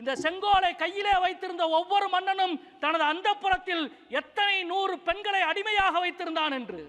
இந்த செங்கோலை கையிலே வைத்திருந்த ஒவ்வொரு மன்னனும் தனது அந்தப்புறத்தில் எத்தனை நூறு பெண்களை அடிமையாக வைத்திருந்தான் என்று.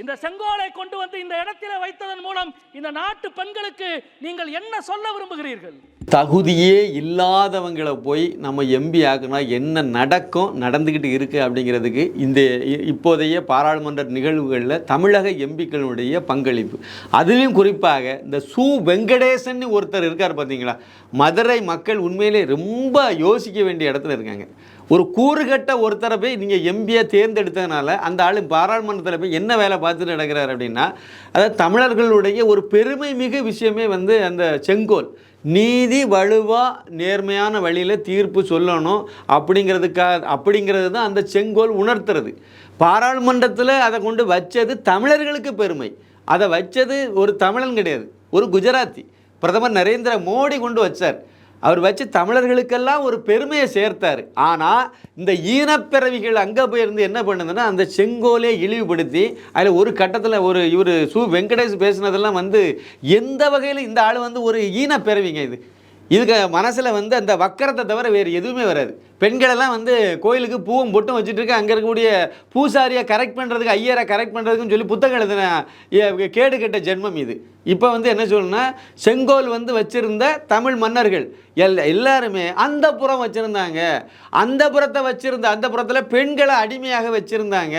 இந்த செங்கோலை கொண்டு வந்து இந்த இடத்திலே வைத்ததன் மூலம் இந்த நாட்டு பெண்களுக்கு நீங்கள் என்ன சொல்ல விரும்புகிறீர்கள்? தகுதியே இல்லாதவங்களை போய் நம்ம எம்பி ஆக்குனா என்ன நடக்கும் நடந்துக்கிட்டு இருக்குது அப்படிங்கிறதுக்கு இந்த இ- இப்போதைய பாராளுமன்ற நிகழ்வுகளில் தமிழக எம்பிக்களுடைய பங்களிப்பு. அதுலேயும் குறிப்பாக இந்த சு. வெங்கடேசன் ஒருத்தர் இருக்கார் பார்த்தீங்களா மதுரை மக்கள் உண்மையிலே ரொம்ப யோசிக்க வேண்டிய இடத்துல இருக்காங்க. ஒரு கூறுகட்ட ஒருத்தரை போய் நீங்கள் எம்பியை தேர்ந்தெடுத்ததுனால அந்த ஆள் பாராளுமன்றத்தில் போய் என்ன வேலை பார்த்துட்டு நடக்கிறார் அப்படின்னா அதாவது தமிழர்களுடைய ஒரு பெருமை மிகு விஷயமே வந்து அந்த செங்கோல். நீதி வலுவாக நேர்மையான வழியில் தீர்ப்பு சொல்லணும் அப்படிங்கிறதுக்காக அப்படிங்கிறது தான் அந்த செங்கோல் உணர்த்துறது. பாராளுமன்றத்தில் அதை கொண்டு வச்சது தமிழர்களுக்கு பெருமை. அதை வச்சது ஒரு தமிழன் கிடையாது ஒரு குஜராத்தி. பிரதமர் நரேந்திர மோடி கொண்டு வச்சார். அவர் வச்சு தமிழர்களுக்கெல்லாம் ஒரு பெருமையை சேர்த்தார். ஆனால் இந்த ஈனப்பிறவிகள் அங்கே போயிருந்து என்ன பண்ணுதுன்னா அந்த செங்கோலே இழிவுபடுத்தி அதில் ஒரு கட்டத்தில் ஒரு இவர் சு வெங்கடேஷ் பேசினதெல்லாம் வந்து எந்த வகையில் இந்த ஆள் வந்து ஒரு ஈனப்பிறவிங்க இது? இதுக்கு மனசில் வந்து அந்த வக்கரத்தை தவிர வேறு எதுவுமே வராது. பெண்களெல்லாம் வந்து கோயிலுக்கு பூவும் பொட்டும் வச்சுட்டு அங்கே இருக்கக்கூடிய பூசாரியை கரெக்ட் பண்ணுறதுக்கு ஐயரை கரெக்ட் பண்ணுறதுக்குன்னு சொல்லி புத்தகம் எழுதின கேடு கெட்ட ஜென்மம் இது. இப்போ வந்து என்ன சொல்லணும்னா செங்கோல் வந்து வச்சுருந்த தமிழ் மன்னர்கள் எல் எல்லாருமே அந்த புறம் வச்சுருந்தாங்க. அந்த புறத்தை வச்சுருந்த அந்த புறத்தில் பெண்களை அடிமையாக வச்சுருந்தாங்க.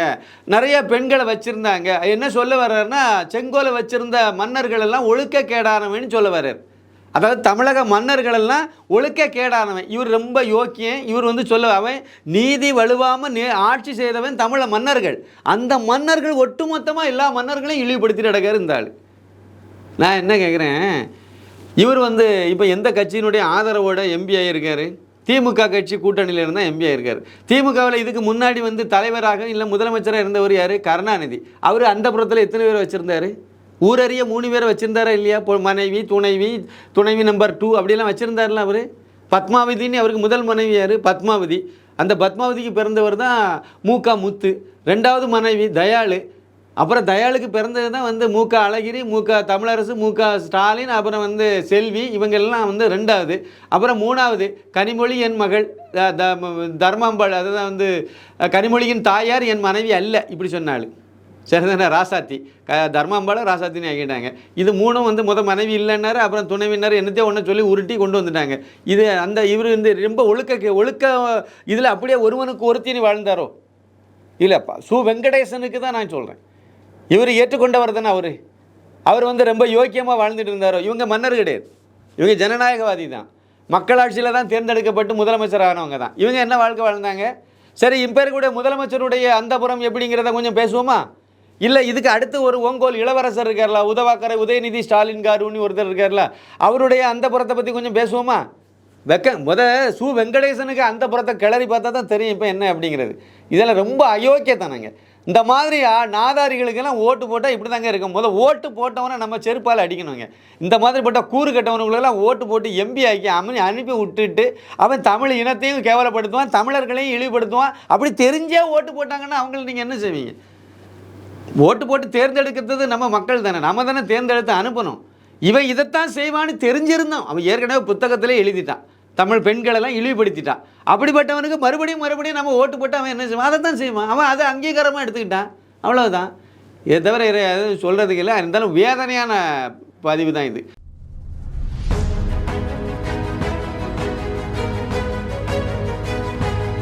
நிறைய பெண்களை வச்சுருந்தாங்க. என்ன சொல்ல வர்றாருன்னா செங்கோலை வச்சுருந்த மன்னர்கள் எல்லாம் ஒழுக்க கேடானவன்னு சொல்ல வர்றாரு. அதாவது தமிழக மன்னர்கள் எல்லாம் ஒழுக்க கேடானவன். இவர் ரொம்ப யோக்கியன். இவர் வந்து சொல்ல அவன் நீதி வலுவாமல் நே ஆட்சி செய்தவன் தமிழ மன்னர்கள். அந்த மன்னர்கள் ஒட்டுமொத்தமாக எல்லா மன்னர்களையும் இழிவுபடுத்திட்டு நடக்காரு இந்த ஆள். நான் என்ன கேட்குறேன் இவர் வந்து இப்போ எந்த கட்சியினுடைய ஆதரவோட எம்பி ஆகியிருக்காரு திமுக கட்சி கூட்டணியில் இருந்தால் எம்பி ஆயிருக்காரு. திமுகவில் இதுக்கு முன்னாடி வந்து தலைவராக இல்லை முதலமைச்சராக இருந்தவர் யார்? கருணாநிதி. அவர் அந்த புறத்தில் எத்தனை பேர் வச்சுருந்தாரு? ஊரறிய மூணு பேரை வச்சுருந்தாரா இல்லையா? இப்போ மனைவி துணைவி துணைவி நம்பர் டூ அப்படிலாம் வச்சுருந்தாருல அவர்? பத்மாவதின்னு அவருக்கு முதல் மனைவி யார்? பத்மாவதி. அந்த பத்மாவதிக்கு பிறந்தவர் தான் மூகா முத்து. ரெண்டாவது மனைவி தயாளு. அப்புறம் தயாளுக்கு பிறந்தது தான் வந்து மூக்கா அழகிரி மூக்கா தமிழரசு மூக்கா ஸ்டாலின் அப்புறம் வந்து செல்வி இவங்கெல்லாம் வந்து ரெண்டாவது. அப்புறம் மூணாவது கனிமொழி என் மகள் த- தர்மாம்பாள் அதுதான் வந்து கனிமொழியின் தாயார் என் மனைவி அல்ல இப்படி சொன்னாள். சரிதானே ராசாத்தி. க தர்மாம்பாளும் ராசாத்தின்னு ஆக்கிட்டாங்க. இது மூணும் வந்து முத மனைவி இல்லைன்னாரு அப்புறம் துணைவினர் என்னத்தையோ ஒன்று சொல்லி உருட்டி கொண்டு வந்துட்டாங்க. இது அந்த இவர் வந்து ரொம்ப ஒழுக்க ஒழுக்க இதில் அப்படியே ஒருவனுக்கு ஒருத்தினி வாழ்ந்தாரோ? இல்லைப்பா சு வெங்கடேசனுக்கு தான் நான் சொல்கிறேன் இவர் ஏற்றுக்கொண்டவர் தானே அவர். அவர் வந்து ரொம்ப யோக்கியமாக வாழ்ந்துட்டு இருந்தாரோ? இவங்க மன்னர் கிடையாது. இவங்க ஜனநாயகவாதி தான். மக்களாட்சியில் தான் தேர்ந்தெடுக்கப்பட்டு முதலமைச்சர் ஆனவங்க தான். இவங்க என்ன வாழ்க்கை வாழ்ந்தாங்க? சரி இப்போ இருக்கக்கூடிய முதலமைச்சருடைய அந்தபுரம் எப்படிங்கிறத கொஞ்சம் பேசுவோமா? இல்லை இதுக்கு அடுத்து ஒரு ஓங்கோல் இளவரசர் இருக்கார்ல உதவாக்கரை உதயநிதி ஸ்டாலின் காருன்னு ஒருத்தர் இருக்கார்ல அவருடைய அந்த புறத்தை பற்றி கொஞ்சம் பேசுவோமா? வெக்க முத சு வெங்கடேசனுக்கு அந்த புறத்தை கிளறி பார்த்தா தான் தெரியும் இப்போ என்ன அப்படிங்கிறது. இதெல்லாம் ரொம்ப அயோக்கியத்தனங்க. இந்த மாதிரி நாதாரிகளுக்கெல்லாம் ஓட்டு போட்டால் இப்படி தாங்க இருக்கும். முதல் ஓட்டு போட்டவனை நம்ம செருப்பால் அடிக்கணுங்க. இந்த மாதிரி போட்ட கூறு கட்டவனுங்களெல்லாம் ஓட்டு போட்டு எம்பி ஆக்கி அமனி அனுப்பி விட்டுட்டு அவன் தமிழ் இனத்தையும் கேவலப்படுத்துவான் தமிழர்களையும் இழிவுபடுத்துவான். அப்படி தெரிஞ்சே ஓட்டு போட்டாங்கன்னா அவங்கள நீங்கள் என்ன செய்வீங்க? ஓட்டு போட்டு தேர்ந்தெடுக்கிறது நம்ம மக்கள் தானே. நம்ம தானே தேர்ந்தெடுத்து அனுப்பணும். இவன் இதைத்தான் செய்வான்னு தெரிஞ்சிருந்தோம் அவன் ஏற்கனவே புத்தகத்திலே எழுதிட்டான். தமிழ் பெண்களெல்லாம் இழிவுபடுத்திட்டான். அப்படிப்பட்டவனுக்கு மறுபடியும் மறுபடியும் நம்ம ஓட்டு போட்டு அவன் என்ன செய்வான்? அதை தான் செய்வான். அவன் அதை அங்கீகாரமாக எடுத்துக்கிட்டான். அவ்வளோதான் இதை தவிர எதுவும் சொல்கிறதுக்கு இல்லை. இருந்தாலும் வேதனையான பதிவு தான் இது.